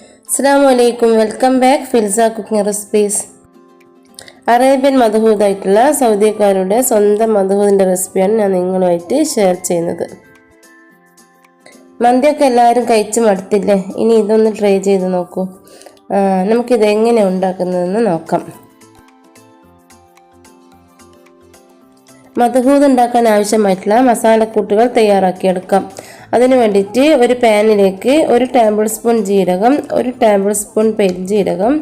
അസ്സാം welcome back. Filsa cooking recipes. Arabian മധുഹൂദായിട്ടുള്ള സൗദിക്കാരുടെ സ്വന്തം മധുഹൂദിന്റെ റെസിപ്പിയാണ് ഞാൻ നിങ്ങളുമായിട്ട് ഷെയർ ചെയ്യുന്നത്. മന്തിയൊക്കെ എല്ലാവരും കഴിച്ച് മടുത്തില്ലേ? ഇനി ഇതൊന്ന് ട്രൈ ചെയ്ത് നോക്കൂ. നമുക്കിത് എങ്ങനെ ഉണ്ടാക്കുന്നതെന്ന് നോക്കാം. മധുഹൂദ് ഉണ്ടാക്കാൻ ആവശ്യമായിട്ടുള്ള മസാലക്കൂട്ടുകൾ തയ്യാറാക്കിയെടുക്കാം. അതിന് വേണ്ടിയിട്ട് ഒരു പാനിലേക്ക് ഒരു ടേബിൾ സ്പൂൺ ജീരകം ഒരു ടേബിൾ സ്പൂൺ പെരുംജീരകം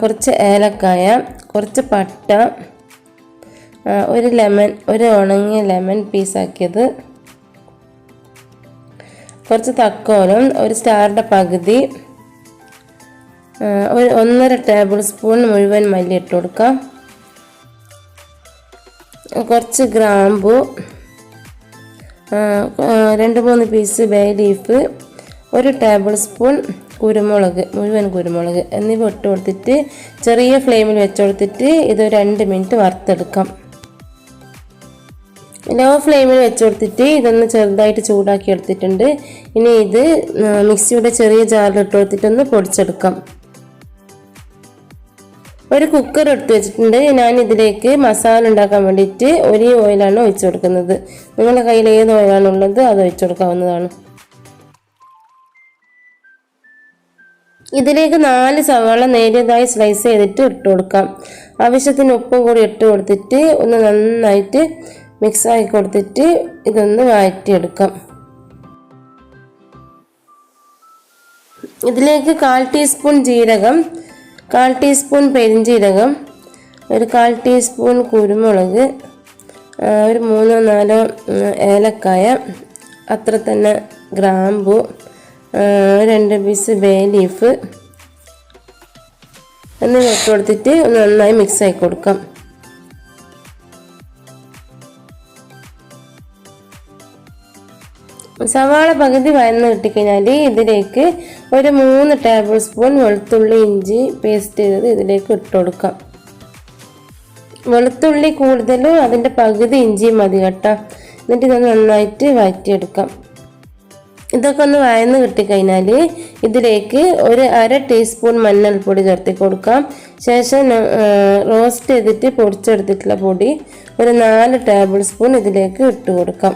കുറച്ച് ഏലക്കായ കുറച്ച് പട്ട ഒരു ലെമൺ ഒരു ഉണങ്ങിയ ലെമൺ പീസാക്കിയത് കുറച്ച് തക്കോലം ഒരു സ്റ്റാറിന്റെ പകുതി ഒരു ഒന്നര ടേബിൾ സ്പൂൺ മുഴുവൻ മല്ലി ഇട്ട് കൊടുക്കാം. കുറച്ച് ഗ്രാമ്പു രണ്ട് മൂന്ന് പീസ് ബേ ലീഫ് ഒരു ടേബിൾ സ്പൂൺ കുരുമുളക് മുഴുവൻ കുരുമുളക് എന്നിവ ഇട്ട് കൊടുത്തിട്ട് ചെറിയ ഫ്ലെയിമിൽ വെച്ച് കൊടുത്തിട്ട് ഇത് രണ്ട് മിനിറ്റ് വറുത്തെടുക്കാം. ലോ ഫ്ലെയിമിൽ വെച്ച് കൊടുത്തിട്ട് ഇതൊന്ന് ചെറുതായിട്ട് ചൂടാക്കി എടുത്തിട്ടുണ്ട്. ഇനി ഇത് മിക്സിയുടെ ചെറിയ ജാറിൽ ഇട്ട് കൊടുത്തിട്ടൊന്ന് പൊടിച്ചെടുക്കാം. ഒരു കുക്കർ എടുത്ത് വെച്ചിട്ടുണ്ട്. ഞാൻ ഇതിലേക്ക് മസാല ഉണ്ടാക്കാൻ വേണ്ടിയിട്ട് ഒരേ ഓയിലാണ് ഒഴിച്ചു കൊടുക്കുന്നത്. നിങ്ങളുടെ കയ്യിൽ ഏത് ഓയിലാണ് ഉള്ളത് അത് ഒഴിച്ചു കൊടുക്കാവുന്നതാണ്. ഇതിലേക്ക് നാല് സവാള നേരിയതായി സ്ലൈസ് ചെയ്തിട്ട് ഇട്ട് കൊടുക്കാം. ആവശ്യത്തിന് ഉപ്പും കൂടി ഇട്ട് കൊടുത്തിട്ട് ഒന്ന് നന്നായിട്ട് മിക്സ് ആക്കി കൊടുത്തിട്ട് ഇതൊന്ന് വഴറ്റിയെടുക്കാം. ഇതിലേക്ക് കാൽ ടീസ്പൂൺ ജീരകം കാൽ ടീസ്പൂൺ പെരിഞ്ചീരകം ഒരു കാൽ ടീസ്പൂൺ കുരുമുളക് ഒരു മൂന്നോ നാലോ ഏലക്കായ അത്ര തന്നെ ഗ്രാമ്പു രണ്ട് പീസ് ബേ ലീഫ് എന്നിവ ഇട്ട് കൊടുത്തിട്ട് നന്നായി മിക്സ് ആയി കൊടുക്കാം. സവാള പകുതി വയന്ന് കിട്ടിക്കഴിഞ്ഞാൽ ഇതിലേക്ക് ഒരു മൂന്ന് ടേബിൾ സ്പൂൺ വെളുത്തുള്ളി ഇഞ്ചി പേസ്റ്റ് ചെയ്തത് ഇതിലേക്ക് ഇട്ട് കൊടുക്കാം. വെളുത്തുള്ളി കൂടുതലും അതിന്റെ പകുതി ഇഞ്ചിയും മതി കേട്ടോ. എന്നിട്ട് ഇത് നന്നായിട്ട് വഴറ്റിയെടുക്കാം ഇതൊക്കെ ഒന്ന് വയന്ന് കിട്ടിക്കഴിഞ്ഞാൽ ഇതിലേക്ക് ഒരു അര ടീസ്പൂൺ മഞ്ഞൾപ്പൊടി ചേർത്തി കൊടുക്കാം. ശേഷം റോസ്റ്റ് ചെയ്തിട്ട് പൊടിച്ചെടുത്തിട്ടുള്ള പൊടി ഒരു നാല് ടേബിൾ സ്പൂൺ ഇതിലേക്ക് ഇട്ട് കൊടുക്കാം.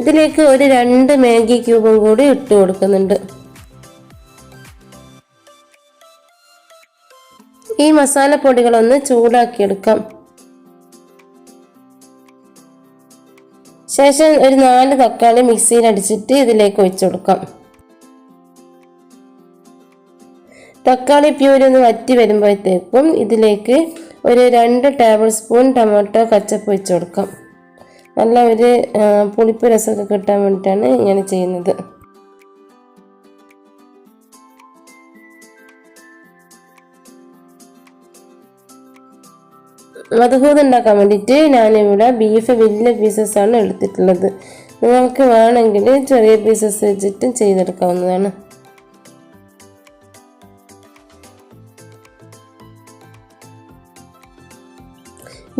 ഇതിലേക്ക് ഒരു രണ്ട് മാഗി ക്യൂബും കൂടി ഇട്ട് കൊടുക്കുന്നുണ്ട്. ഈ മസാലപ്പൊടികളൊന്ന് ചൂടാക്കിയെടുക്കാം. ശേഷം ഒരു നാല് തക്കാളി മിക്സിയിൽ അടിച്ചിട്ട് ഇതിലേക്ക് ഒഴിച്ചു കൊടുക്കാം. തക്കാളി പ്യൂരി ഒന്ന് വറ്റി വരുമ്പോഴത്തേക്കും ഇതിലേക്ക് ഒരു രണ്ട് ടേബിൾ സ്പൂൺ ടൊമാറ്റോ കച്ചപ്പ് ഒഴിച്ചു കൊടുക്കാം. നല്ല ഒരു പുളിപ്പ് രസമൊക്കെ കിട്ടാൻ വേണ്ടിയിട്ടാണ് ഇങ്ങനെ ചെയ്യുന്നത്. മധുഹൂത് ഉണ്ടാക്കാൻ വേണ്ടിയിട്ട് ഞാനിവിടെ ബീഫ് വലിയ പീസസ് ആണ് എടുത്തിട്ടുള്ളത്. നിങ്ങൾക്ക് വേണമെങ്കിൽ ചെറിയ പീസസ് വെച്ചിട്ടും ചെയ്തെടുക്കാവുന്നതാണ്.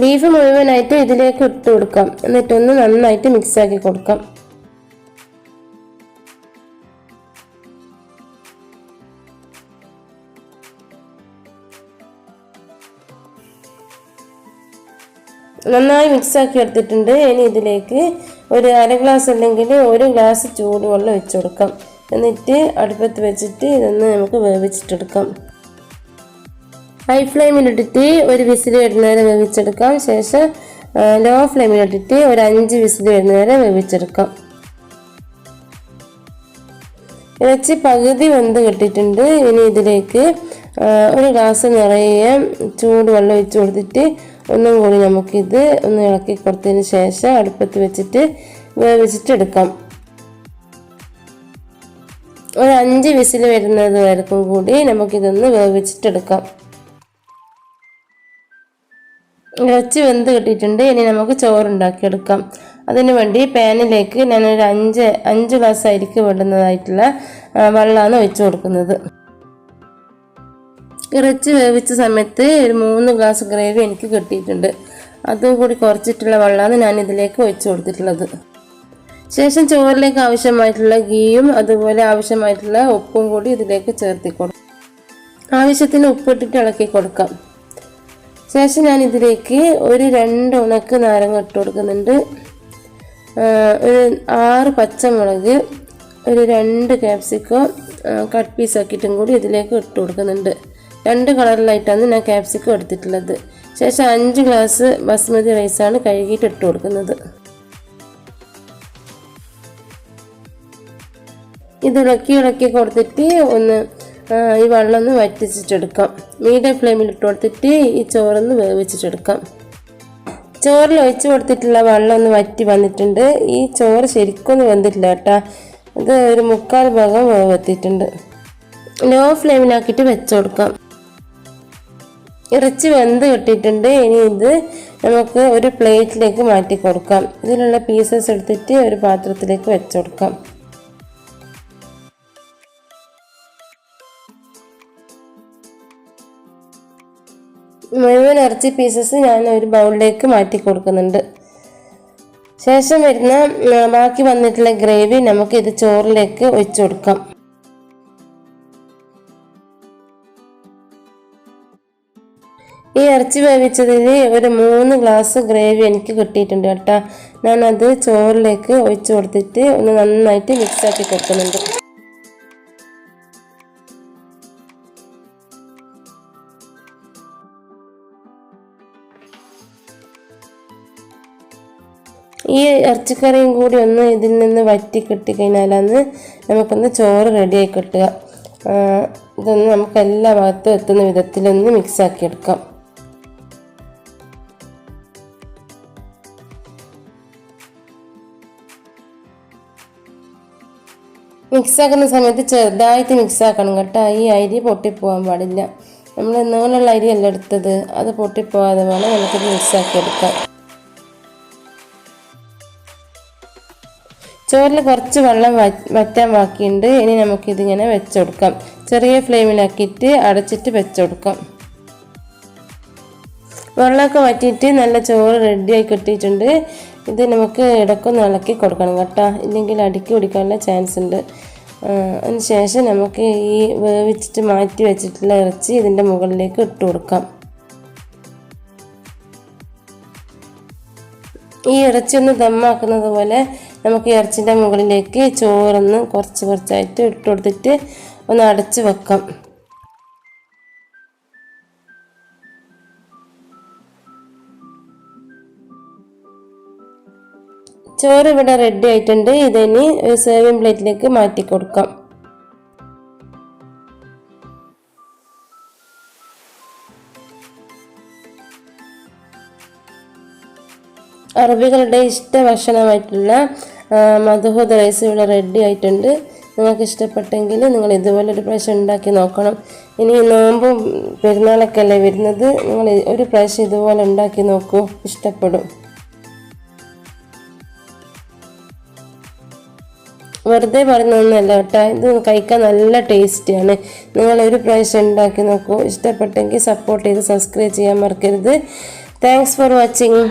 ബീഫ് മുഴുവനായിട്ട് ഇതിലേക്ക് ഇട്ട് കൊടുക്കാം. എന്നിട്ടൊന്ന് നന്നായിട്ട് മിക്സ് ആക്കി കൊടുക്കാം. നന്നായി മിക്സ് ആക്കി എടുത്തിട്ടുണ്ട്. ഇനി ഇതിലേക്ക് ഒരു അര ഗ്ലാസ് അല്ലെങ്കിൽ ഒരു ഗ്ലാസ് ചൂടുവെള്ളം വെച്ച് കൊടുക്കാം. എന്നിട്ട് അടുപ്പത്ത് വെച്ചിട്ട് ഇതൊന്ന് നമുക്ക് വേവിച്ചിട്ടെടുക്കാം. ഹൈ ഫ്ലെയിമിലിട്ടിട്ട് ഒരു വിസിൽ വരുന്നവരെ വേവിച്ചെടുക്കാം. ശേഷം ലോ ഫ്ലെയിമിലിട്ടിട്ട് ഒരു അഞ്ച് വിസിൽ വരുന്നവരെ വേവിച്ചെടുക്കാം. ഇറച്ചി പകുതി വെന്ത് കിട്ടിയിട്ടുണ്ട്. ഇനി ഇതിലേക്ക് ഒരു ഗ്ലാസ് നിറയെ ചൂടുവെള്ളം ഒഴിച്ചു കൊടുത്തിട്ട് ഒന്നും കൂടി നമുക്കിത് ഒന്ന് ഇളക്കി കൊടുത്തതിന് ശേഷം അടുപ്പത്ത് വെച്ചിട്ട് വേവിച്ചിട്ട് എടുക്കാം. ഒരു അഞ്ച് വിസിൽ വരുന്നത് വരക്കും കൂടി നമുക്കിതൊന്ന് വേവിച്ചിട്ടെടുക്കാം ഇറച്ചി വെന്ത് കിട്ടിയിട്ടുണ്ട്. ഇനി നമുക്ക് ചോറുണ്ടാക്കിയെടുക്കാം. അതിനു വേണ്ടി പാനിലേക്ക് ഞാനൊരു അഞ്ച് അഞ്ച് ഗ്ലാസ് അരിക്ക് വേണ്ടുന്നതായിട്ടുള്ള വെള്ളമാണ് ഒഴിച്ചു കൊടുക്കുന്നത്. ഇറച്ചി വേവിച്ച സമയത്ത് ഒരു മൂന്ന് ഗ്ലാസ് ഗ്രേവി എനിക്ക് കിട്ടിയിട്ടുണ്ട്. അതും കൂടി കുറച്ചിട്ടുള്ള വെള്ളമാണ് ഞാൻ ഇതിലേക്ക് ഒഴിച്ചു കൊടുത്തിട്ടുള്ളത്. ശേഷം ചോറിലേക്ക് ആവശ്യമായിട്ടുള്ള ഗീയും അതുപോലെ ആവശ്യമായിട്ടുള്ള ഉപ്പും കൂടി ഇതിലേക്ക് ചേർത്തി കൊടുക്കും ആവശ്യത്തിന് ഉപ്പിട്ടിട്ട് ഇളക്കി കൊടുക്കാം ശേഷം ഞാൻ ഇതിലേക്ക് ഒരു രണ്ട് ഉണക്ക് നാരങ്ങ ഇട്ട് കൊടുക്കുന്നുണ്ട്. ഒരു ആറ് പച്ചമുളക് ഒരു രണ്ട് ക്യാപ്സിക്കോ കട്ട് പീസ് ആക്കിയിട്ടും കൂടി ഇതിലേക്ക് ഇട്ട് കൊടുക്കുന്നുണ്ട്. രണ്ട് കളറിലായിട്ടാണ് ഞാൻ ക്യാപ്സിക്കോ എടുത്തിട്ടുള്ളത്. ശേഷം അഞ്ച് ഗ്ലാസ് ബസ്മതി റൈസാണ് കഴുകിയിട്ട് ഇട്ട് കൊടുക്കുന്നത്. ഇത് ഇളക്കി കൊടുത്തിട്ട് ഒന്ന് ഈ വെള്ളം ഒന്ന് വറ്റിച്ചിട്ടെടുക്കാം. മീഡിയം ഫ്ലെയിമിൽ ഇട്ട് കൊടുത്തിട്ട് ഈ ചോറൊന്ന് വേവിച്ചിട്ടെടുക്കാം. ചോറിൽ ഒഴിച്ചു കൊടുത്തിട്ടുള്ള വെള്ളം ഒന്ന് വറ്റി വന്നിട്ടുണ്ട്. ഈ ചോറ് ശരിക്കൊന്നും വെന്തിട്ടില്ല കേട്ടോ. ഇത് ഒരു മുക്കാൽ ഭാഗം വേവെത്തിയിട്ടുണ്ട്. ലോ ഫ്ലെയിമിലാക്കിയിട്ട് വെച്ച് കൊടുക്കാം. ഇറച്ചി വെന്ത് കിട്ടിയിട്ടുണ്ട്. ഇനി ഇത് നമുക്ക് ഒരു പ്ലേറ്റിലേക്ക് മാറ്റി കൊടുക്കാം. ഇതിലുള്ള പീസസ് എടുത്തിട്ട് ഒരു പാത്രത്തിലേക്ക് വെച്ച് കൊടുക്കാം. മുഴുവൻ ഇറച്ചി പീസസ് ഞാൻ ഒരു ബൗളിലേക്ക് മാറ്റി കൊടുക്കുന്നുണ്ട്. ശേഷം വരുന്ന ബാക്കി വന്നിട്ടുള്ള ഗ്രേവി നമുക്ക് ഇത് ചോറിലേക്ക് ഒഴിച്ചു കൊടുക്കാം. ഈ ഇറച്ചി വേവിച്ചതിൽ ഒരു മൂന്ന് ഗ്ലാസ് ഗ്രേവി എനിക്ക് കിട്ടിയിട്ടുണ്ട് കേട്ടോ. ഞാനത് ചോറിലേക്ക് ഒഴിച്ചു കൊടുത്തിട്ട് ഒന്ന് നന്നായിട്ട് മിക്സ് ആക്കി കൊടുക്കുന്നുണ്ട്. ഈ ഇറച്ചിക്കറിയും കൂടി ഒന്ന് ഇതിൽ നിന്ന് വറ്റി കിട്ടിക്കഴിഞ്ഞാലാണ് നമുക്കൊന്ന് ചോറ് റെഡിയായി കിട്ടുക. ഇതൊന്ന് നമുക്ക് എല്ലാ ഭാഗത്തും എത്തുന്ന വിധത്തിലൊന്ന് മിക്സ് ആക്കി എടുക്കാം. മിക്സ് ആക്കുന്ന സമയത്ത് ചെറുതായിട്ട് മിക്സ് ആക്കണം കേട്ടോ. ഈ അരി പൊട്ടിപ്പോകാൻ പാടില്ല. നമ്മൾ നീളമുള്ള അരിയല്ല എടുത്തത്. അത് പൊട്ടിപ്പോകാതെ വേണം നമുക്കിത് മിക്സ് ആക്കി എടുക്കാം. ചോറിൽ കുറച്ച് വെള്ളം വറ്റാൻ ബാക്കിയുണ്ട്. ഇനി നമുക്കിതിങ്ങനെ വെച്ചുകൊടുക്കാം ചെറിയ ഫ്ലെയിമിലാക്കിയിട്ട് അടച്ചിട്ട് വെച്ചുകൊടുക്കാം വെള്ളമൊക്കെ വറ്റിയിട്ട് നല്ല ചോറ് റെഡിയായി കിട്ടിയിട്ടുണ്ട്. ഇത് നമുക്ക് ഇടക്കൊന്ന് ഇളക്കി കൊടുക്കണം കേട്ടോ. ഇല്ലെങ്കിൽ അടുക്കി പിടിക്കാനുള്ള ചാൻസ് ഉണ്ട്. അതിന് ശേഷം നമുക്ക് ഈ വേവിച്ചിട്ട് മാറ്റി വെച്ചിട്ടുള്ള ഇറച്ചി ഇതിന്റെ മുകളിലേക്ക് ഇട്ട് കൊടുക്കാം. ഈ ഇറച്ചി ഒന്ന് ദമ്മാക്കുന്നത് പോലെ നമുക്ക് ഇറച്ചിന്റെ മുകളിലേക്ക് ചോറൊന്ന് കുറച്ച് കുറച്ചായിട്ട് ഇട്ട് കൊടുത്തിട്ട് ഒന്ന് അടച്ച് വെക്കാം. ചോറ് ഇവിടെ റെഡി ആയിട്ടുണ്ട്. ഇതിനി സേവിങ് പ്ലേറ്റിലേക്ക് മാറ്റി കൊടുക്കാം. അറബികളുടെ ഇഷ്ട ഭക്ഷണമായിട്ടുള്ള മധുഹൂദ് റൈസ് ഇവിടെ റെഡി ആയിട്ടുണ്ട്. നിങ്ങൾക്ക് ഇഷ്ടപ്പെട്ടെങ്കിൽ നിങ്ങൾ ഇതുപോലെ ഒരു പ്രാവശ്യം ഉണ്ടാക്കി നോക്കണം. ഇനി നോമ്പും പെരുന്നാളൊക്കെ അല്ലേ വരുന്നത്. നിങ്ങൾ ഒരു പ്രാവശ്യം ഇതുപോലെ ഉണ്ടാക്കി നോക്കൂ. ഇഷ്ടപ്പെടും. വെറുതെ പറയുന്നൊന്നുമല്ല കേട്ടോ. ഇത് കഴിക്കാൻ നല്ല ടേസ്റ്റിയാണ്. നിങ്ങൾ ഒരു പ്രാവശ്യം ഉണ്ടാക്കി നോക്കൂ. ഇഷ്ടപ്പെട്ടെങ്കിൽ സപ്പോർട്ട് ചെയ്ത് സബ്സ്ക്രൈബ് ചെയ്യാൻ മറക്കരുത്. Thanks for watching